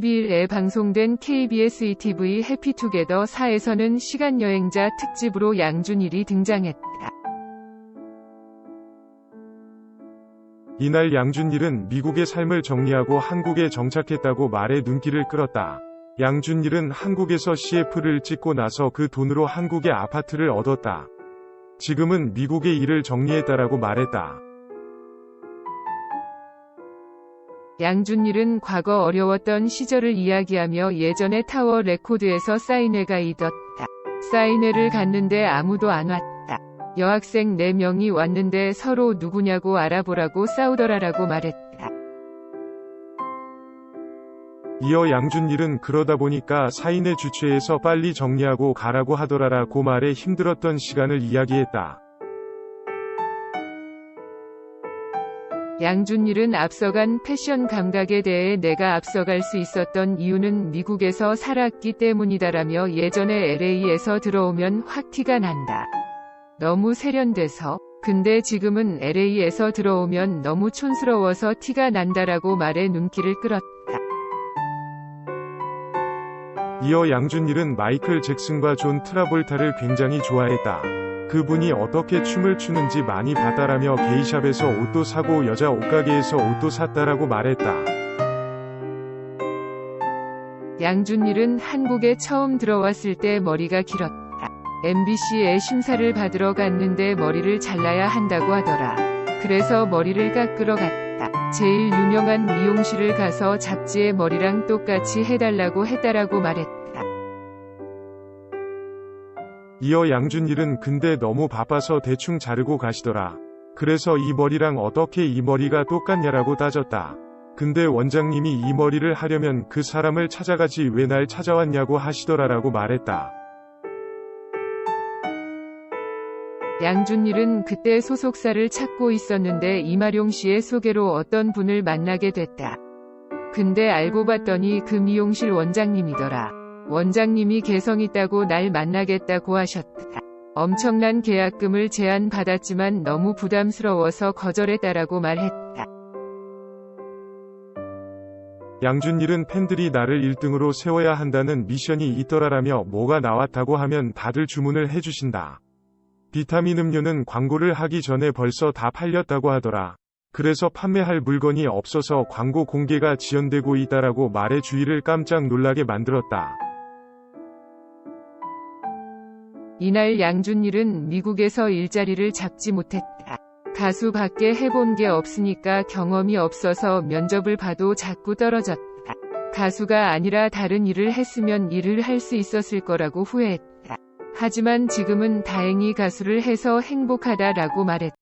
12일에 방송된 KBS ETV 해피투게더 4에서는 시간여행자 특집으로 양준일이 등장했다. 이날 양준일은 미국의 삶을 정리하고 한국에 정착했다고 말해 눈길을 끌었다. 양준일은 한국에서 CF를 찍고 나서 그 돈으로 한국의 아파트를 얻었다. 지금은 미국의 일을 정리했다라고 말했다. 양준일은 과거 어려웠던 시절을 이야기하며 예전에 타워 레코드에서 사인회가 있었다. 사인회를 갔는데 아무도 안 왔다. 여학생 4명이 왔는데 서로 누구냐고 알아보라고 싸우더라라고 말했다. 이어 양준일은 그러다 보니까 사인회 주최해서 빨리 정리하고 가라고 하더라라고 말해 힘들었던 시간을 이야기했다. 양준일은 앞서간 패션 감각에 대해 내가 앞서갈 수 있었던 이유는 미국에서 살았기 때문이다라며 예전에 LA에서 들어오면 확 티가 난다. 너무 세련돼서. 근데 지금은 LA에서 들어오면 너무 촌스러워서 티가 난다라고 말해 눈길을 끌었다. 이어 양준일은 마이클 잭슨과 존 트라볼타를 굉장히 좋아했다. 그분이 어떻게 춤을 추는지 많이 봤다라며 게이샵에서 옷도 사고 여자 옷가게에서 옷도 샀다라고 말했다. 양준일은 한국에 처음 들어왔을 때 머리가 길었다. MBC에 심사를 받으러 갔는데 머리를 잘라야 한다고 하더라. 그래서 머리를 깎으러 갔다. 제일 유명한 미용실을 가서 잡지에 머리랑 똑같이 해달라고 했다라고 말했다. 이어 양준일은 근데 너무 바빠서 대충 자르고 가시더라. 그래서 이 머리랑 어떻게 이 머리가 똑같냐라고 따졌다. 근데 원장님이 이 머리를 하려면 그 사람을 찾아가지 왜 날 찾아왔냐고 하시더라라고 말했다. 양준일은 그때 소속사를 찾고 있었는데 이마룡 씨의 소개로 어떤 분을 만나게 됐다. 근데 알고 봤더니 그 미용실 원장님이더라. 원장님이 개성 있다고 날 만나겠다고 하셨다. 엄청난 계약금을 제안받았지만 너무 부담스러워서 거절했다라고 말했다. 양준일은 팬들이 나를 1등으로 세워야 한다는 미션이 있더라라며 뭐가 나왔다고 하면 다들 주문을 해주신다. 비타민 음료는 광고를 하기 전에 벌써 다 팔렸다고 하더라. 그래서 판매할 물건이 없어서 광고 공개가 지연되고 있다라고 말해 주위를 깜짝 놀라게 만들었다. 이날 양준일은 미국에서 일자리를 잡지 못했다. 가수 밖에 해본 게 없으니까 경험이 없어서 면접을 봐도 자꾸 떨어졌다. 가수가 아니라 다른 일을 했으면 일을 할 수 있었을 거라고 후회했다. 하지만 지금은 다행히 가수를 해서 행복하다라고 말했다.